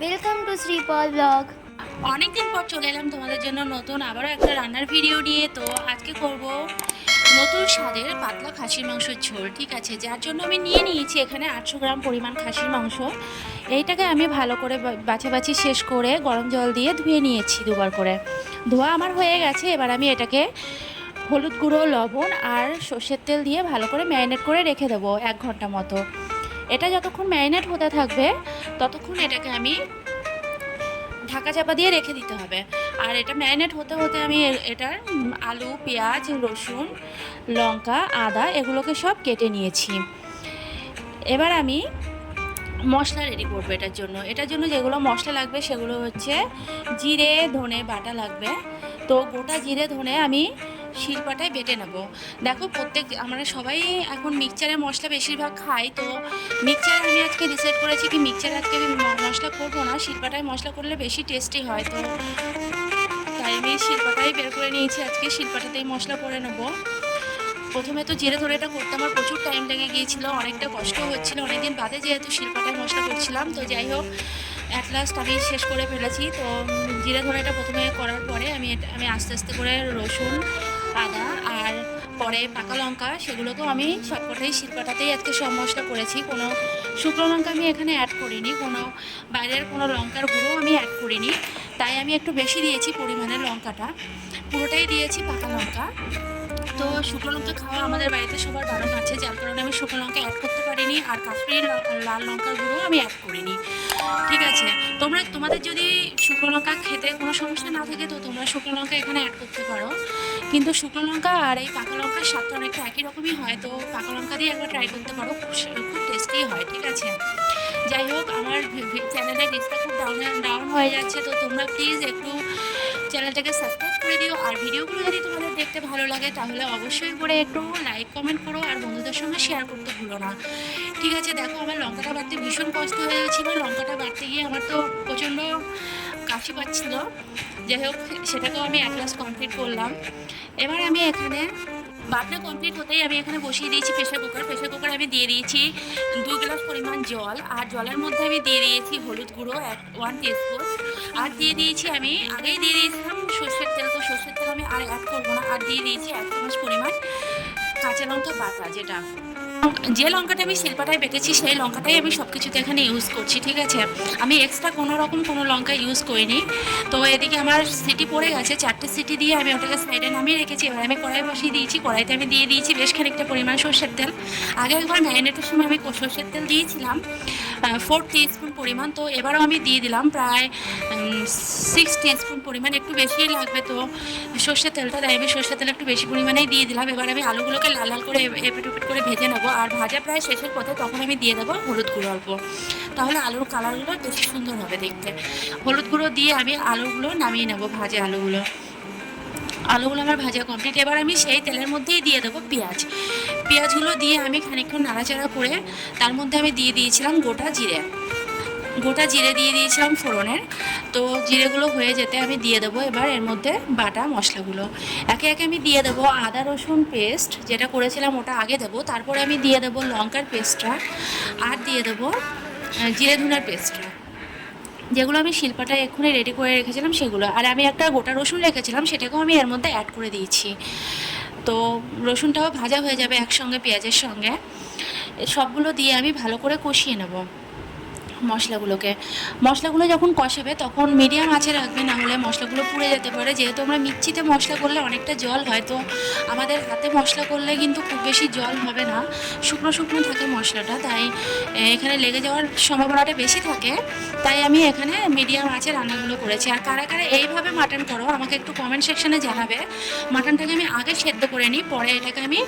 Welcome to শ্রীপল blog অনেকদিন পর চলে এলাম তোমাদের জন্য নতুন আবারও একটা রান্নার ভিডিও নিয়ে। তো আজকে করব নতুন স্বাদের পাতলা খাসির মাংসের ঝোল, ঠিক আছে? যার জন্য আমি নিয়ে নিয়েছি এখানে আটশো গ্রাম পরিমাণ খাসির মাংস। এইটাকে আমি ভালো করে বা- বাছাবাছি শেষ করে গরম জল দিয়ে ধুয়ে নিয়েছি দুবার করে। ধোয়া আমার হয়ে গেছে, এবার আমি এটাকে হলুদ গুঁড়ো, লবণ আর সর্ষের তেল দিয়ে ভালো করে ম্যারিনেট করে রেখে দেবো এক ঘণ্টা মতো। এটা যতক্ষণ ম্যারিনেট হতে থাকবে, ততক্ষণ এটাকে আমি ঢাকা চাপা দিয়ে রেখে দিতে হবে। আর এটা ম্যারিনেট হতে হতে আমি এটার আলু, পেঁয়াজ, রসুন, লঙ্কা, আদা এগুলোকে সব কেটে নিয়েছি। এবার আমি মশলা রেডি করব এটার জন্য। এটার জন্য যেগুলো মশলা লাগবে সেগুলো হচ্ছে জিরে, ধনে বাটা লাগবে। তো গোটা জিরে, ধনে আমি শিলপাটায় বেটে নেব। দেখো প্রত্যেক, আমরা সবাই এখন মিক্সচারের মশলা বেশিরভাগ খাই, তো মিক্সচার আমি আজকে ডিসাইড করেছি কি মিক্সচার আজকে আমি মশলা করব না শিলপাটায় মশলা করলে বেশি টেস্টি হয়, তো তাই আমি শিলপাটাই বের করে নিয়েছি আজকে, শিলপাটাতেই মশলা করে নেব। প্রথমে তো জিরে ধরে এটা করতে আমার প্রচুর টাইম লেগে গিয়েছিল, অনেকটা কষ্ট হচ্ছিল, অনেকদিন বাদে যেহেতু শিলপাটায় মশলা করছিলাম, তো যাই হোক অ্যাট লাস্ট আমি শেষ করে ফেলেছি, তো জিরে ধরেটা প্রথমে করার পরে আমি আমি আস্তে আস্তে করে রসুন আদা আর পরে পাকা লঙ্কা, সেগুলোকেও আমি সবকটাই শিলপাটাতেই আজকে সব মশলা করেছি। কোনো শুকনো লঙ্কা আমি এখানে অ্যাড করিনি, কোনো বাইরের কোনো লঙ্কার গুঁড়ো আমি অ্যাড করিনি। তাই আমি একটু বেশি দিয়েছি পরিমাণের লঙ্কাটা। পুরোটাই দিয়েছি পাকা লঙ্কা। তো শুকনো লঙ্কা খাওয়া আমাদের বাড়িতে সবার বারণ আছে, যার কারণে আমি শুকনো লঙ্কা অ্যাড করতে পারিনি আর কাশ্মীরি লাল লঙ্কার গুঁড়ো আমি অ্যাড করিনি। ঠিক আছে, তোমরা, তোমাদের যদি শুকনো লঙ্কা খেতে কোনো সমস্যা না থাকে, তো তোমরা শুকনো লঙ্কা এখানে অ্যাড করতে পারো। কিন্তু শুকনো লঙ্কা আর এই পাকা লঙ্কার স্বাদটা অনেকটা একই রকমই হয়, তো পাকা লঙ্কা দিয়ে একবার ট্রাই করতে পারো, খুব খুব টেস্টি হয়, ঠিক আছে? যাই হোক, আমার চ্যানেলের রিচটা খুব ডাউন ডাউন হয়ে যাচ্ছে, তো তোমরা প্লিজ একটু চ্যানেলটাকে সাবস্ক্রাইব করে দিও, আর ভিডিওগুলো যদি তোমাদের দেখতে ভালো লাগে, তাহলে অবশ্যই করে একটু লাইক কমেন্ট করো, আর বন্ধুদের সঙ্গে শেয়ার করতে ভুলো না। ঠিক আছে, দেখো, আমার লঙ্কাটা বাড়তে ভীষণ কষ্ট হয়ে গেছিল লঙ্কাটা বাড়তে গিয়ে আমার তো প্রচণ্ড কাশি পাচ্ছিল। যাই হোক সেটাকেও আমি এক গ্লাস কমপ্লিট করলাম। এবার আমি এখানে বাটনা কমপ্লিট হতেই আমি এখানে বসিয়ে দিয়েছি প্রেশার কুকার প্রেশার কুকার আমি দিয়ে দিয়েছি দুই গ্লাস পরিমাণ জল। আর জলের মধ্যে আমি দিয়ে দিয়েছি হলুদ গুঁড়ো, এক ওয়ান টিস্পুন আর দিয়ে দিয়েছি আমি, আগেই দিয়ে দিয়েছিলাম সর্ষের তেল। তো সর্ষের তেল আমি আর অ্যাড করব না। আর দিয়ে দিয়েছি এক চামচ পরিমাণ কাঁচা লঙ্কা বাটা, যেটা যে লঙ্কাটা আমি শিল্পাটায় বেটেছি, সেই লঙ্কাটাই আমি সব কিছুতে এখানে ইউজ করছি, ঠিক আছে? আমি এক্সট্রা কোনো রকম কোনো লঙ্কা ইউজ করিনি। তো এদিকে আমার সিটি পড়ে গেছে, চারটে সিটি দিয়ে আমি ওটাকে সাইডে নামিয়ে রেখেছি। এবার আমি কড়াই বসিয়ে দিয়েছি, কড়াইতে আমি দিয়ে দিয়েছি বেশ খানিকটা পরিমাণ সর্ষের তেল। আগে একবার ম্যারিনেটের সময় আমি সর্ষের তেল দিয়েছিলাম। ফোর স্পুন পরিমাণ। তো এবারও আমি দিয়ে দিলাম প্রায় সিক্স স্পুন পরিমাণ। একটু বেশিই লাগবে তো। সর্ষের তেলটা তাই আমি সর্ষের তেল একটু বেশি পরিমাণেই দিয়ে দিলাম। এবার আমি আলুগুলোকে লাল লাল করে এপিট ওপিট করে ভেজে নেব। আর ভাজা প্রায় শেষের পথে তখন আমি দিয়ে দেবো হলুদ গুঁড়ো অল্প। তাহলে আলুর কালারগুলো বেশি সুন্দর হবে দেখতে। হলুদ গুঁড়ো দিয়ে আমি আলুগুলো নামিয়ে নেব, ভাজা আলুগুলো। আলুগুলো আমার ভাজা কমপ্লিট এবার আমি সেই তেলের মধ্যেই দিয়ে দেবো পেঁয়াজ। পেঁয়াজগুলো দিয়ে আমি খানিকক্ষণ নাড়াচাড়া করে তার মধ্যে আমি দিয়ে দিয়েছিলাম গোটা জিরে। গোটা জিরে দিয়ে দিয়েছিলাম ফোড়নের। তো জিরেগুলো হয়ে যেতে আমি দিয়ে দেবো এবার এর মধ্যে বাটা মশলাগুলো। একে একে আমি দিয়ে দেবো আদা, রসুন পেস্ট যেটা করেছিলাম ওটা আগে দেবো। তারপরে আমি দিয়ে দেবো লঙ্কার পেস্টটা আর দিয়ে দেবো জিরে ধুনার পেস্টটা। যেগুলো আমি শিল্পাটায় এক্ষুনি রেডি করে রেখেছিলাম সেগুলো। আর আমি একটা গোটা রসুন রেখেছিলাম সেটাকেও আমি এর মধ্যে অ্যাড করে দিয়েছি। তো রসুনটাও ভাজা হয়ে যাবে একসঙ্গে, পেঁয়াজের সঙ্গে। সবগুলো দিয়ে আমি ভালো করে কষিয়ে নেব। মশলাগুলোকে। মশলাগুলো যখন কষাবে তখন মিডিয়াম আঁচে রাখবে, না হলে মশলাগুলো পুড়ে যেতে পারে। যেহেতু আমরা মিক্সিতে মশলা করলে অনেকটা জল হয়, তো আমাদের হাতে মশলা করলে কিন্তু খুব বেশি জল হবে না। শুকনো শুকনো থাকে মশলাটা, তাই এখানে লেগে যাওয়ার সম্ভাবনাটা বেশি থাকে। তাই আমি এখানে মিডিয়াম আঁচে রান্নাগুলো করেছি। আর কারা কারা এইভাবে মাটন করো, আমাকে একটু কমেন্ট সেকশনে জানাবে। মাটনটাকে আমি আগে সেদ্ধ করে নিই, পরে এটাকে আমি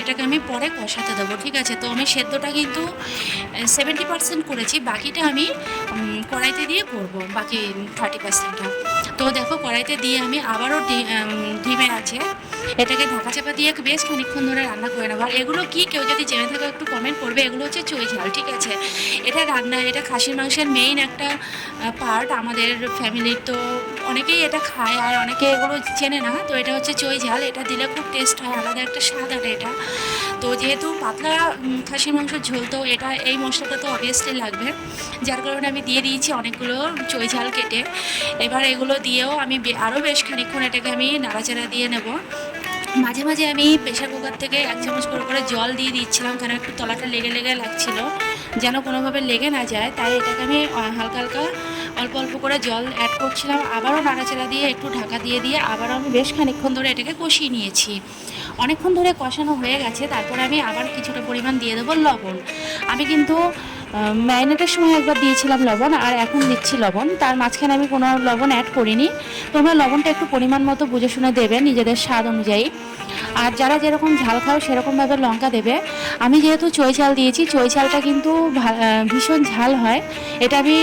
এটাকে আমি পরে কষাতে দেবো, ঠিক আছে? তো আমি সেদ্ধটা কিন্তু সেভেন্টি পার্সেন্ট করেছি, বাকিটা আমি কড়াইতে দিয়ে করব, বাকি থার্টি পার্সেন্টটা তো দেখো, কড়াইতে দিয়ে আমি আবারও ডিমে আছে। এটাকে ঢাকা চাপা দিয়ে বেশ খানিকক্ষণ ধরে রান্না করে নেব। আর এগুলো কি কেউ যদি জেনে থাকো, একটু কমেন্ট করবে। এগুলো হচ্ছে চই ঝাল, ঠিক আছে? এটা রান্না, এটা খাসির মাংসের মেইন একটা পার্ট আমাদের ফ্যামিলির তো অনেকেই এটা খায়, আর অনেকে এগুলো চেনে না। তো এটা হচ্ছে চই ঝাল। এটা দিলে খুব টেস্ট হয়। আলাদা একটা স্বাদ আর এটা। তো যেহেতু পাতলা খাসির মাংসের ঝোল, তো এটা, এই মশলাটা তো অবভিয়াসলি লাগবে। যার কারণে আমি দিয়ে দিয়েছি অনেকগুলো চই ঝাল কেটে। এবার এগুলো দিয়েও আমি আরও বেশ খানিকক্ষণ এটাকে আমি নাড়াচাড়া দিয়ে নেব। মাঝে মাঝে আমি প্রেশার কুকার থেকে এক চামচ করে করে জল দিয়ে দিচ্ছিলাম কারণ একটু তলাটা লেগে লেগে লাগছিল। যেন কোনোভাবে লেগে না যায়, তাই এটাকে আমি হালকা হালকা অল্প অল্প করে জল অ্যাড করছিলাম। আবারও নাড়াচাড়া দিয়ে একটু ঢাকা দিয়ে দিয়ে আবারও আমি বেশ খানিকক্ষণ ধরে এটাকে কষিয়ে নিয়েছি। অনেকক্ষণ ধরে কষানো হয়ে গেছে, তারপর আমি আবার কিছুটা পরিমাণ দিয়ে দেবো লবণ। আমি কিন্তু ম্যারিনেটের সময় একবার দিয়েছিলাম লবণ, আর এখন দিচ্ছি লবণ। তার মাঝখানে আমি কোনো লবণ অ্যাড করিনি। তোমরা লবণটা একটু পরিমাণ মতো বুঝে শুনে দেবে নিজেদের স্বাদ অনুযায়ী। আর যারা যেরকম ঝাল খাও, সেরকমভাবে লঙ্কা দেবে। আমি যেহেতু চই ঝাল দিয়েছি, চই ঝালটা কিন্তু ভীষণ ঝাল হয়। এটা আমি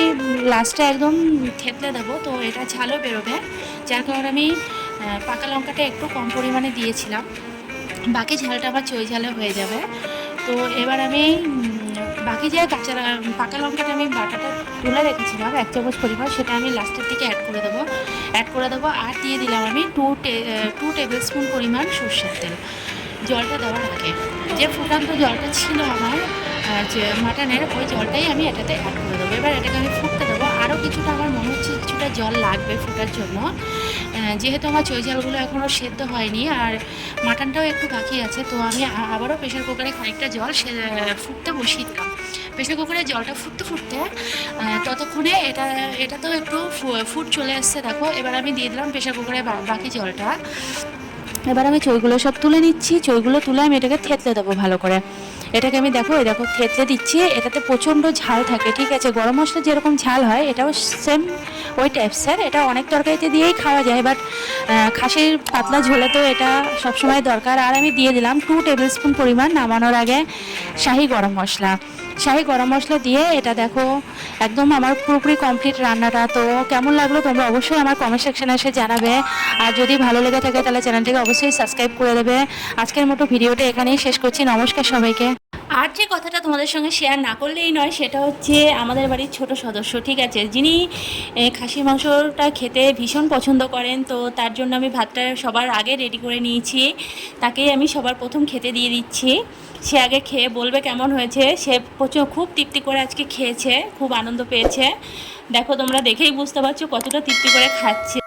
লাস্টে একদম থেতলে দেবো, তো এটা ঝালও বেরোবে। যার কারণে আমি পাকা লঙ্কাটা একটু কম পরিমাণে দিয়েছিলাম। বাকি ঝালটা আবার চই ঝালে হয়ে যাবে। তো এবার আমি বাকি যে কাঁচা পাকা লঙ্কাটা আমি বাটাটা তুলে রেখেছিলাম, এক চামচ পরিমাণ, সেটা আমি লাস্টের দিকে অ্যাড করে দেবো। অ্যাড করে দেবো আর দিয়ে দিলাম আমি টু টু টেবিল স্পুন পরিমাণ সর্ষের তেল। জলটা দেওয়ার আগে, যে ফুটান্ত জলটা ছিল আমার যে মাটনের, ওই জলটাই আমি এটাতে অ্যাড করে দেবো। এবার এটাকে আমি ফুটতে দেবো আরও কিছুটা আমার মনে হচ্ছে কিছুটা জল লাগবে ফোটার জন্য। যেহেতু আমার চই ঝালগুলো এখনও সেদ্ধ হয়নি আর মাটনটাও একটু বাকি আছে, তো আমি আবারও প্রেশার কুকারে খানিকটা জল সে, ফুটতে বসিয়ে দিলাম। প্রেশার কুকারে জলটা ফুটতে ফুটতে ততক্ষণে এটা এটা তো একটু ফুট চলে এসছে দেখো। এবার আমি দিয়ে দিলাম প্রেশার কুকারে বাকি জলটা। এবার আমি চইগুলো সব তুলে নিচ্ছি। চইগুলো তুলে আমি এটাকে থেতলে দেবো ভালো করে। এটাকে আমি দেখো দেখো, থেতলে দিচ্ছি। এটাতে প্রচণ্ড ঝাল থাকে, ঠিক আছে? গরম মশলা যেরকম ঝাল হয়, এটাও সেম ওই টাইপসের এটা অনেক তরকারিতে দিয়েই খাওয়া যায় বাট খাসির পাতলা ঝোলে তো এটা সবসময় দরকার। আর আমি দিয়ে দিলাম টু টেবিল স্পুন পরিমাণ নামানোর আগে শাহি গরম মশলা। শাহি গরম মশলা দিয়ে এটা দেখো, একদম আমার পুরোপুরি কমপ্লিট রান্নাটা। তো কেমন লাগল তোমরা অবশ্যই আমার কমেন্ট সেকশনে এসে জানাবে। আর যদি ভালো লেগে থাকে, তাহলে চ্যানেলটিকে অবশ্যই সাবস্ক্রাইব করে দেবে। আজকের মতো ভিডিওটা এখানেই শেষ করছি। নমস্কার সবাইকে। আর যে কথাটা তোমাদের সঙ্গে শেয়ার না করলেই নয়, সেটা হচ্ছে আমাদের বাড়ির ছোট সদস্য, ঠিক আছে? যিনি খাসির মাংসটা খেতে ভীষণ পছন্দ করেন, তো তার জন্য আমি ভাতটা সবার আগে রেডি করে নিয়েছি। তাকেই আমি সবার প্রথম খেতে দিয়ে দিচ্ছি। সে আগে খেয়ে বলবে কেমন হয়েছে। সে প্রচুর, খুব তৃপ্তি করে আজকে খেয়েছে, খুব আনন্দ পেয়েছে। দেখো, তোমরা দেখেই বুঝতে পারছ কতটা তৃপ্তি করে খাচ্ছে।